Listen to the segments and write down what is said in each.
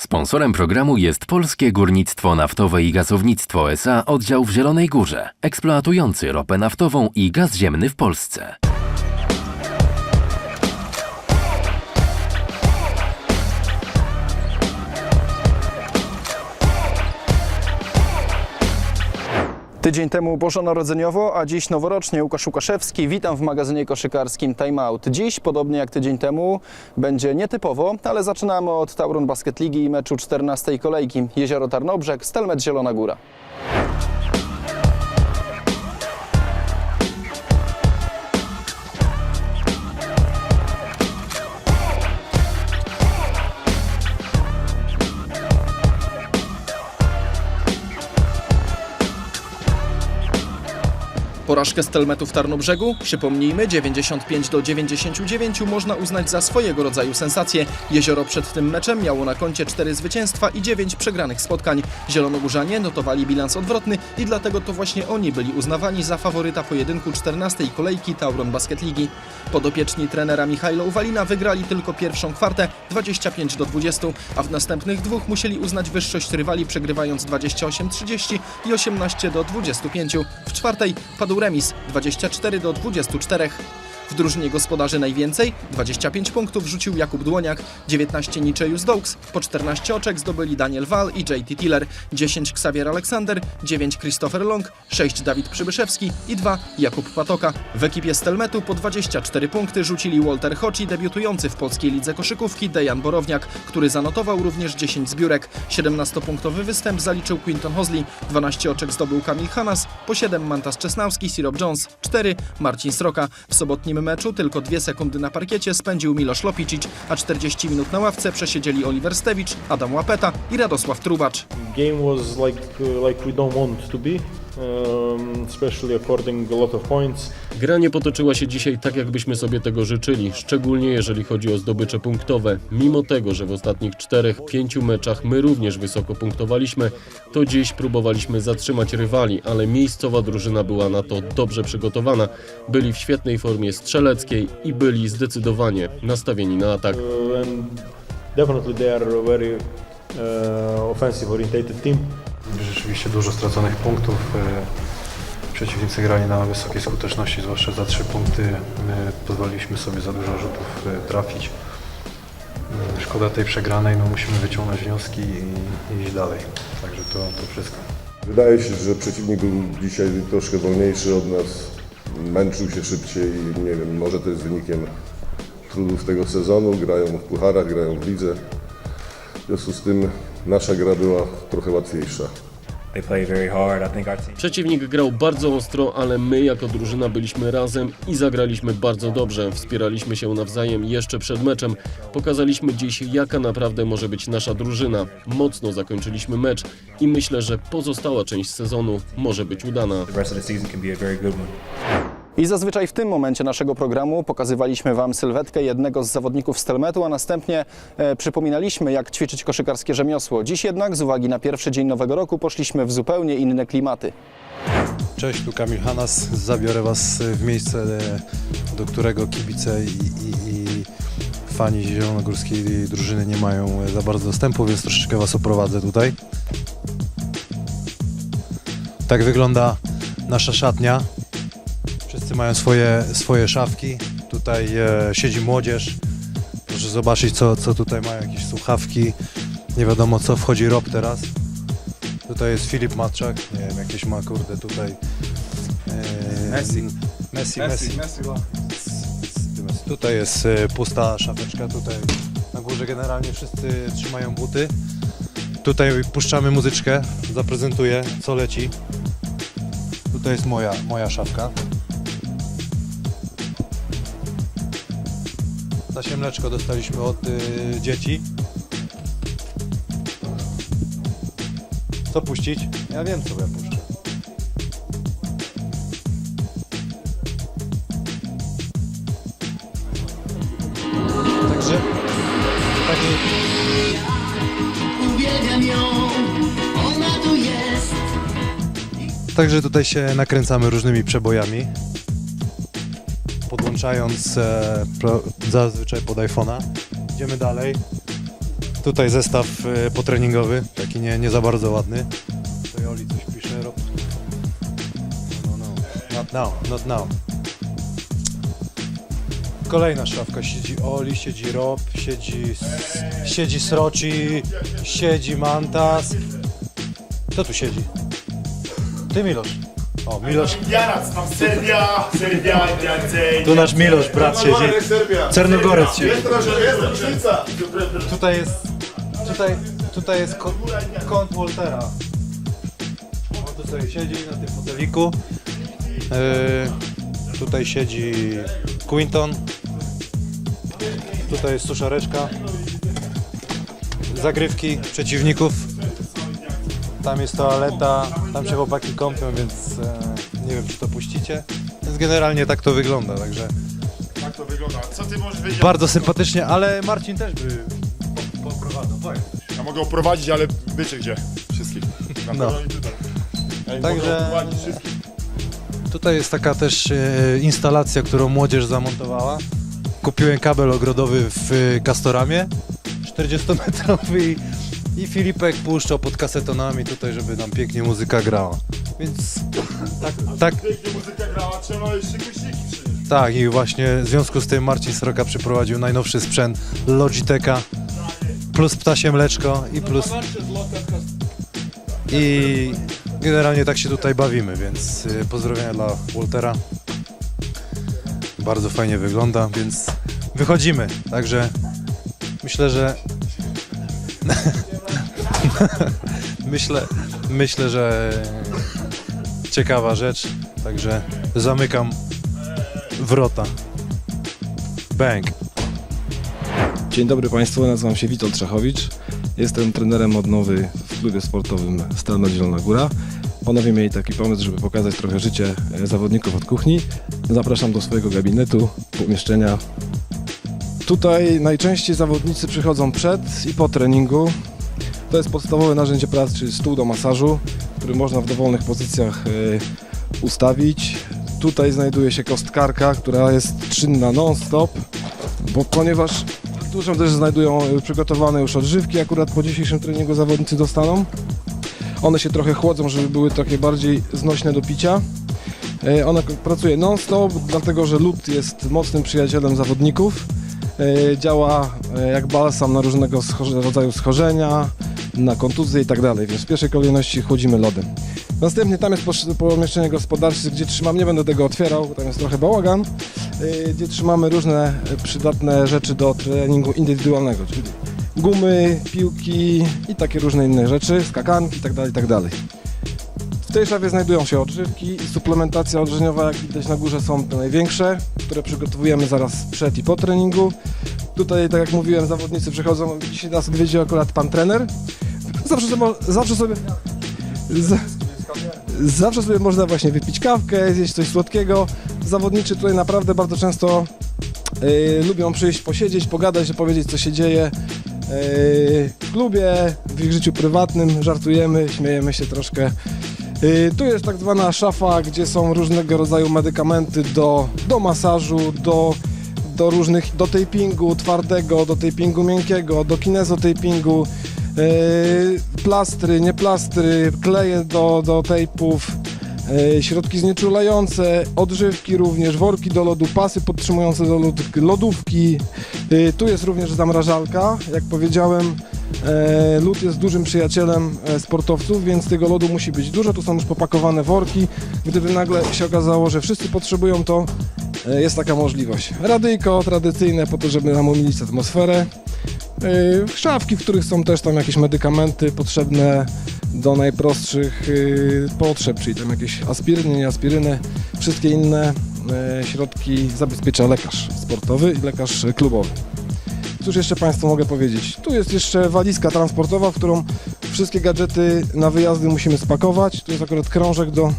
Sponsorem programu jest Polskie Górnictwo Naftowe i Gazownictwo SA oddział w Zielonej Górze, eksploatujący ropę naftową i gaz ziemny w Polsce. Tydzień temu bożonarodzeniowo, a dziś noworocznie Łukasz Łukaszewski. Witam w magazynie koszykarskim Time Out. Dziś, podobnie jak tydzień temu, będzie nietypowo, ale zaczynamy od Tauron Basket Ligi i meczu 14 kolejki. Jezioro Tarnobrzeg, Stelmet Zielona Góra. Porażkę Stelmetu w Tarnobrzegu, przypomnijmy, 95 do 99 można uznać za swojego rodzaju sensację. Jezioro przed tym meczem miało na koncie 4 zwycięstwa i 9 przegranych spotkań. Zielonogórzanie notowali bilans odwrotny i dlatego to właśnie oni byli uznawani za faworyta pojedynku 14 kolejki Tauron Basket Ligi. Podopieczni trenera Michajlo Uwalina wygrali tylko pierwszą kwartę 25 do 20, a w następnych dwóch musieli uznać wyższość rywali przegrywając 28-30 i 18 do 25. W czwartej padł remis 24 do 24. W drużynie gospodarzy najwięcej 25 punktów rzucił Jakub Dłoniak, 19 Niczejus Doaks, po 14 oczek zdobyli Daniel Wal i JT Tiller, 10 Xavier Aleksander, 9 Christopher Long, 6 Dawid Przybyszewski i 2 Jakub Patoka. W ekipie Stelmetu po 24 punkty rzucili Walter Hoci, debiutujący w polskiej lidze koszykówki Dejan Borowniak, który zanotował również 10 zbiórek. 17-punktowy występ zaliczył Quinton Hosley, 12 oczek zdobył Kamil Hanas, po 7 Mantas Czesnawski, Sirop Jones, 4 Marcin Sroka. W sobotnim meczu tylko dwie sekundy na parkiecie spędził Miloš Lopicic, a 40 minut na ławce przesiedzieli Oliver Stewicz, Adam Łapeta i Radosław Trubacz. game was like uh, like we don't want to be, um, especially according a lot of points. Gra nie potoczyła się dzisiaj tak, jakbyśmy sobie tego życzyli, szczególnie jeżeli chodzi o zdobycze punktowe. Mimo tego, że w ostatnich czterech, pięciu meczach my również wysoko punktowaliśmy, to dziś próbowaliśmy zatrzymać rywali, ale miejscowa drużyna była na to dobrze przygotowana. Byli w świetnej formie strzeleckiej i byli zdecydowanie nastawieni na atak. Uh, definitely they are a very uh, offensive orientated team. Rzeczywiście dużo straconych punktów. E, Przeciwnicy grali na wysokiej skuteczności, zwłaszcza za trzy punkty. My pozwoliliśmy sobie za dużo rzutów e, trafić. E, Szkoda tej przegranej, no musimy wyciągnąć wnioski i iść dalej. Także to, to wszystko. Wydaje się, że przeciwnik był dzisiaj troszkę wolniejszy od nas, męczył się szybciej, nie wiem, może to jest wynikiem trudów tego sezonu, grają w pucharach, grają w lidze. W związku z tym nasza gra była trochę łatwiejsza. Przeciwnik grał bardzo ostro, ale my jako drużyna byliśmy razem i zagraliśmy bardzo dobrze. Wspieraliśmy się nawzajem jeszcze przed meczem. Pokazaliśmy dziś, jaka naprawdę może być nasza drużyna. Mocno zakończyliśmy mecz i myślę, że pozostała część sezonu może być udana. I zazwyczaj w tym momencie naszego programu pokazywaliśmy Wam sylwetkę jednego z zawodników Stelmetu, a następnie e, przypominaliśmy, jak ćwiczyć koszykarskie rzemiosło. Dziś jednak, z uwagi na pierwszy dzień nowego roku, poszliśmy w zupełnie inne klimaty. Cześć, tu Kamil Hanas. Zabiorę Was w miejsce, e, do którego kibice i, i, i fani zielonogórskiej drużyny nie mają e, za bardzo dostępu, więc troszeczkę Was oprowadzę tutaj. Tak wygląda nasza szatnia. Wszyscy mają swoje, swoje szafki. Tutaj e, siedzi młodzież. Proszę zobaczyć, co, co tutaj mają, jakieś słuchawki. Nie wiadomo, co wchodzi rok teraz. Tutaj jest Filip Matczak, nie wiem, jakieś ma kurde tutaj. E, Messi. Messi, Messi. Tutaj jest e, pusta szafeczka, tutaj na górze generalnie wszyscy trzymają buty. Tutaj puszczamy muzyczkę, zaprezentuję co leci. Tutaj jest moja, moja szafka. Zasiemleczko dostaliśmy od y, dzieci. Co puścić? Ja wiem co ja puszczę. Także taki Uwielbiam ją, ona tu jest. Także tutaj się nakręcamy różnymi przebojami. Podłączając e, pro, zazwyczaj pod iPhone'a. Idziemy dalej. Tutaj zestaw e, potreningowy, taki nie, nie za bardzo ładny. Tutaj Oli coś pisze. Rob... No, no, no. Not now, not now. Kolejna szafka. Siedzi Oli, siedzi Rob, siedzi, siedzi Sroci, siedzi Mantas. Kto tu siedzi? Ty Milosz. O, Milosz. Tam Serbia, Serbia, Serbia. Tu nasz Milosz, brat siedzi. Czernogorec siedzi. Jest trochę, jest różnica. Tutaj jest, tutaj, tutaj jest ko- kąt Waltera. On tu sobie siedzi na tym foteliku. Yy, tutaj siedzi Quinton. Tutaj jest suszareczka. Zagrywki przeciwników. Tam jest toaleta, tam się chłopaki kąpią, więc nie wiem czy to puścicie. Więc generalnie tak to wygląda, także Tak to wygląda. Co ty możesz wiedzieć? bardzo sympatycznie, ale Marcin też by po- poprowadzał. Powiedz. Ja mogę oprowadzić, ale wiecie gdzie. Wszystkich. Na No. pewno i tutaj. Ja im Także- mogę oprowadzić wszystkich. Tutaj jest taka też e, instalacja, którą młodzież zamontowała. Kupiłem kabel ogrodowy w e, Castoramie, 40-metrowy i, i Filipek puszczał pod kasetonami tutaj, żeby nam pięknie muzyka grała. Więc tak, tak, Pięknie muzyka grała, trzeba jeszcze głośniki przynieść. tak i właśnie w związku z tym Marcin Sroka przyprowadził najnowszy sprzęt Logitecha plus ptasie mleczko i plus i generalnie tak się tutaj bawimy, więc y, pozdrowienia dla Waltera. Bardzo fajnie wygląda, więc wychodzimy. Także myślę, że myślę, myślę, że ciekawa rzecz. Także zamykam wrota. Bang. Dzień dobry Państwu, nazywam się Witold Trzachowicz. Jestem trenerem odnowy w klubie sportowym Stalno Zielona Góra. Panowie mieli taki pomysł, żeby pokazać trochę życie e, zawodników od kuchni. Zapraszam do swojego gabinetu, pomieszczenia. Tutaj najczęściej zawodnicy przychodzą przed i po treningu. To jest podstawowe narzędzie pracy, czyli stół do masażu, który można w dowolnych pozycjach e, ustawić. Tutaj znajduje się kostkarka, która jest czynna non-stop, bo ponieważ się też znajdują e, przygotowane już odżywki, akurat po dzisiejszym treningu zawodnicy dostaną. One się trochę chłodzą, żeby były takie bardziej znośne do picia. E, Ona pracuje non-stop, dlatego że lód jest mocnym przyjacielem zawodników. Działa jak balsam na różnego rodzaju schorzenia, na kontuzje i tak dalej, więc w pierwszej kolejności chłodzimy lodem. Następnie tam jest pomieszczenie gospodarcze, gdzie trzymam, nie będę tego otwierał, tam jest trochę bałagan, y, gdzie trzymamy różne y, przydatne rzeczy do treningu indywidualnego, czyli gumy, piłki i takie różne inne rzeczy, skakanki itd. itd. W tej szafie znajdują się odżywki i suplementacja odżywniowa, jak widać na górze są te największe, które przygotowujemy zaraz przed i po treningu. Tutaj, tak jak mówiłem, zawodnicy przychodzą, dzisiaj nas odwiedził akurat pan trener. Zawsze sobie, zawsze sobie, z, zawsze sobie można właśnie wypić kawkę, zjeść coś słodkiego. Zawodniczy tutaj naprawdę bardzo często y, lubią przyjść, posiedzieć, pogadać, opowiedzieć co się dzieje y, w klubie, w ich życiu prywatnym, żartujemy, śmiejemy się troszkę. Y, Tu jest tak zwana szafa, gdzie są różnego rodzaju medykamenty do, do masażu, do, do różnych, do tapingu twardego, do tapingu miękkiego, do kinezotapingu, yy, plastry, nie plastry, kleje do, do tejpów, yy, środki znieczulające, odżywki również, worki do lodu, pasy podtrzymujące do lod, lodówki. Yy, tu jest również zamrażalka, jak powiedziałem. E, Lód jest dużym przyjacielem e, sportowców, więc tego lodu musi być dużo. Tu są już popakowane worki. Gdyby nagle się okazało, że wszyscy potrzebują, to e, jest taka możliwość. Radyjko tradycyjne po to, żeby nam umilić atmosferę. Szafki, w których są też tam jakieś medykamenty potrzebne do najprostszych e, potrzeb, czyli tam jakieś aspiryny, aspiryny, wszystkie inne e, środki zabezpiecza lekarz sportowy i lekarz klubowy. Cóż jeszcze Państwu mogę powiedzieć? Tu jest jeszcze walizka transportowa, w którą wszystkie gadżety na wyjazdy musimy spakować. Tu jest akurat krążek do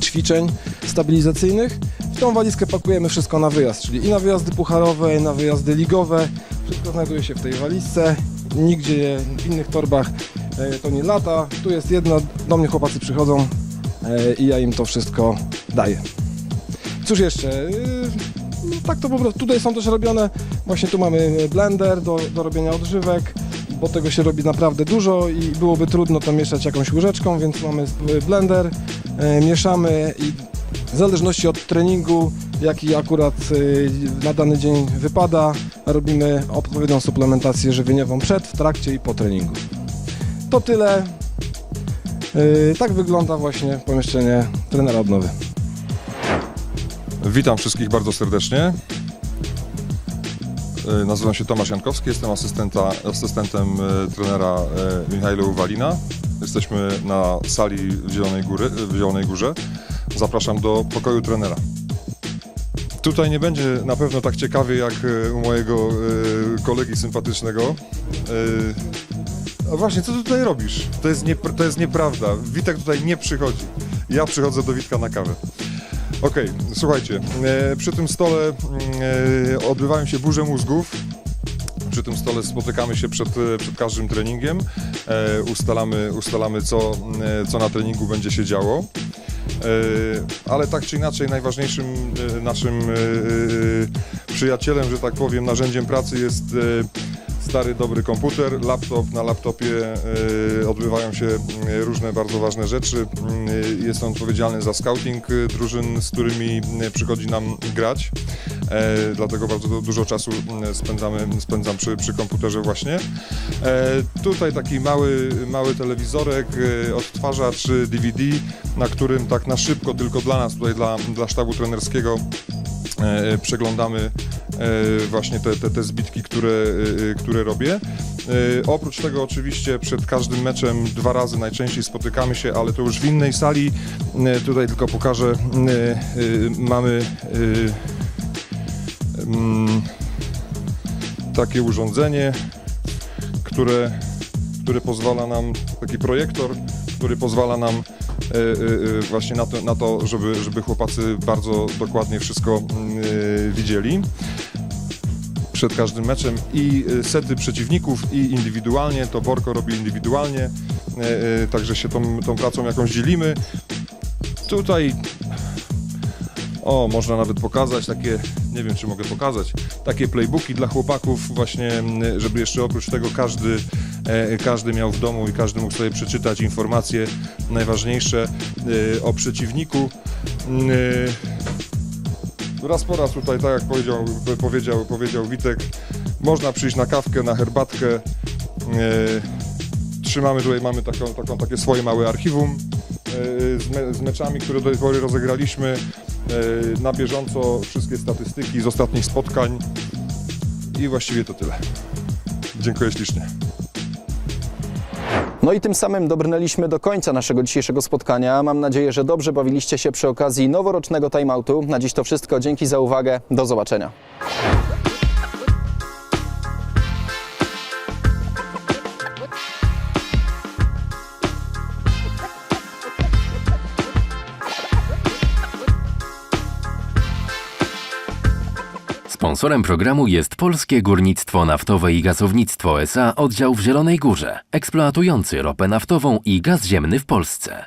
ćwiczeń stabilizacyjnych. W tą walizkę pakujemy wszystko na wyjazd, czyli i na wyjazdy pucharowe, i na wyjazdy ligowe. Wszystko znajduje się w tej walizce. Nigdzie w innych torbach e, to nie lata. Tu jest jedna, do mnie chłopacy przychodzą e, i ja im to wszystko daję. Cóż jeszcze? Yy, No tak to po prostu. Tutaj są też robione, właśnie tu mamy blender do, do robienia odżywek, bo tego się robi naprawdę dużo i byłoby trudno to mieszać jakąś łyżeczką, więc mamy blender, e, mieszamy i w zależności od treningu, jaki akurat e, na dany dzień wypada, robimy odpowiednią suplementację żywieniową przed, w trakcie i po treningu. To tyle. E, Tak wygląda właśnie pomieszczenie trenera odnowy. Witam wszystkich bardzo serdecznie. E, Nazywam się Tomasz Jankowski, jestem asystentem trenera Michajla Uwalina. Jesteśmy na sali w Zielonej, Góry, w Zielonej Górze. Zapraszam do pokoju trenera. Tutaj nie będzie na pewno tak ciekawie jak e, u mojego e, kolegi sympatycznego. E, A właśnie, co ty tutaj robisz? To jest, nie, to jest nieprawda. Witek tutaj nie przychodzi. Ja przychodzę do Witka na kawę. Okej, słuchajcie, e, przy tym stole odbywają się burze mózgów. Przy tym stole spotykamy się przed, przed każdym treningiem, ustalamy, ustalamy co, co na treningu będzie się działo. E, ale tak czy inaczej, najważniejszym e, naszym e, przyjacielem, że tak powiem, narzędziem pracy jest stary, dobry komputer, laptop. Na laptopie e, odbywają się e, różne bardzo ważne rzeczy. E, Jest on odpowiedzialny za scouting drużyn, z którymi przychodzi nam grać. Dlatego bardzo du- dużo czasu spędzamy, spędzam przy, przy komputerze właśnie. Tutaj taki mały, mały telewizorek, odtwarzacz DVD, na którym tak na szybko, tylko dla nas, tutaj dla, dla sztabu trenerskiego przeglądamy właśnie te, te, te zbitki, które, e, które robię. E, Oprócz tego oczywiście przed każdym meczem dwa razy najczęściej spotykamy się, ale to już w innej sali. E, Tutaj tylko pokażę, e, e, mamy e, mm, takie urządzenie, które, które pozwala nam, taki projektor, który pozwala nam e, e, e, właśnie na to, na to żeby, żeby chłopacy bardzo dokładnie wszystko mm, e, widzieli przed każdym meczem i e, sety przeciwników i indywidualnie, to Borko robi indywidualnie, e, e, także się tą, tą pracą jakąś dzielimy. Tutaj o, można nawet pokazać takie, nie wiem czy mogę pokazać, takie playbooki dla chłopaków właśnie, żeby jeszcze oprócz tego każdy, e, każdy miał w domu i każdy mógł sobie przeczytać informacje najważniejsze o przeciwniku. Raz po raz tutaj, tak jak powiedział, powiedział, powiedział Witek, można przyjść na kawkę, na herbatkę. E, Trzymamy tutaj, mamy taką, taką, takie swoje małe archiwum e, z, me, z meczami, które do tej pory rozegraliśmy. E, Na bieżąco wszystkie statystyki z ostatnich spotkań i właściwie to tyle. Dziękuję ślicznie. No i tym samym dobrnęliśmy do końca naszego dzisiejszego spotkania. Mam nadzieję, że dobrze bawiliście się przy okazji noworocznego timeoutu. Na dziś to wszystko. Dzięki za uwagę. Do zobaczenia. Sponsorem programu jest Polskie Górnictwo Naftowe i Gazownictwo SA oddział w Zielonej Górze, eksploatujący ropę naftową i gaz ziemny w Polsce.